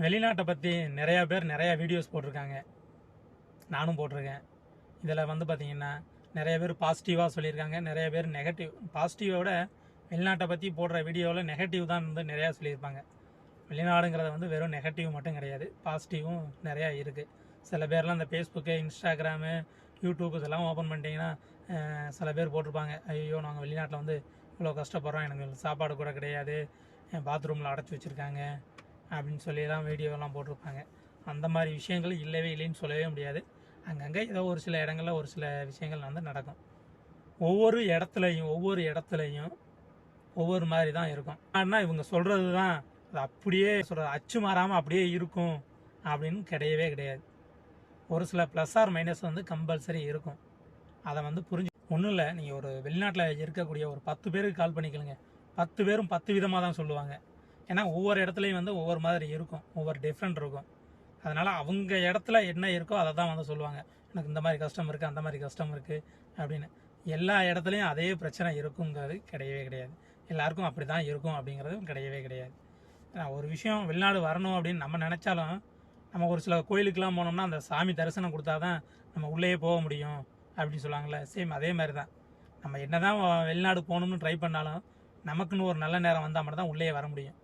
வெளிநாட்டை பற்றி நிறையா பேர் நிறையா வீடியோஸ் போட்டிருக்காங்க. நானும் போட்டிருக்கேன். இதில் வந்து பார்த்திங்கன்னா நிறைய பேர் பாசிட்டிவாக சொல்லியிருக்காங்க. நிறைய பேர் நெகட்டிவ் பாசிட்டிவை விட வெளிநாட்டை பற்றி போடுற வீடியோவில் நெகட்டிவ் தான் வந்து நிறையா சொல்லியிருப்பாங்க. வெளிநாடுங்கிறத வந்து வெறும் நெகட்டிவ் மட்டும் கிடையாது. பாசிட்டிவும் நிறையா இருக்குது சில பேர்லாம் இந்த ஃபேஸ்புக்கு இன்ஸ்டாகிராமு யூடியூப் இதெல்லாம் ஓப்பன் பண்ணிட்டீங்கன்னா சில பேர் போட்டிருப்பாங்க. ஐயோ நாங்கள் வெளிநாட்டில் வந்து இவ்வளோ கஷ்டப்படுறோம். எனக்கு சாப்பாடு கூட கிடையாது. பாத்ரூமில் அடைச்சி வச்சுருக்காங்க. அப்படின்னு சொல்லிலாம் வீடியோலாம் போட்டிருப்பாங்க. அந்த மாதிரி விஷயங்கள் இல்லவே இல்லைன்னு சொல்லவே முடியாது. அங்கங்கே ஏதோ ஒரு சில இடங்களில் ஒரு சில விஷயங்கள் வந்து நடக்கும். ஒவ்வொரு இடத்துலையும் ஒவ்வொரு இடத்துலையும் ஒவ்வொரு மாதிரி தான் இருக்கும். ஆனால் இவங்க சொல்கிறது தான் அது அப்படியே சொல்கிறது அச்சு மாறாமல் அப்படியே இருக்கும் அப்படின்னு கிடையவே கிடையாது. ஒரு சில ப்ளஸ் ஆர் மைனஸ் வந்து கம்பல்சரி இருக்கும். அதை வந்து புரிஞ்சு ஒன்றும் இல்லை நீங்கள் ஒரு வெளிநாட்டில் இருக்கக்கூடிய ஒரு பத்து பேருக்கு கால் பண்ணிக்கலுங்க. பத்து பேரும் பத்து விதமாக தான் சொல்லுவாங்க. ஏன்னா ஒவ்வொரு இடத்துலையும் வந்து ஒவ்வொரு மாதிரி இருக்கும். ஒவ்வொரு டிஃப்ரெண்ட் இருக்கும். அதனால் அவங்க இடத்துல என்ன இருக்கோ அதை தான் வந்து சொல்லுவாங்க. எனக்கு இந்த மாதிரி கஷ்டம் இருக்குது அந்த மாதிரி கஷ்டம் இருக்குது அப்படின்னு. எல்லா இடத்துலையும் அதே பிரச்சனை இருக்குங்கிறது கிடையவே கிடையாது. எல்லாருக்கும் அப்படி தான் இருக்கும் அப்படிங்கிறதும் கிடையவே கிடையாது. ஒரு விஷயம் வெளிநாடு வரணும் அப்படின்னு நம்ம நினச்சாலும் நம்ம ஒரு சில கோயிலுக்கெல்லாம் போனோம்னா அந்த சாமி தரிசனம் கொடுத்தா தான் நம்ம உள்ளேயே போக முடியும் அப்படின்னு சொல்லுவாங்கள்ல சேம் அதே மாதிரி தான் நம்ம என்ன தான் வெளிநாடு போகணும்னு ட்ரை பண்ணாலும் நமக்குன்னு ஒரு நல்ல நேரம் வந்தால் மட்டும் தான் உள்ளே வர முடியும்.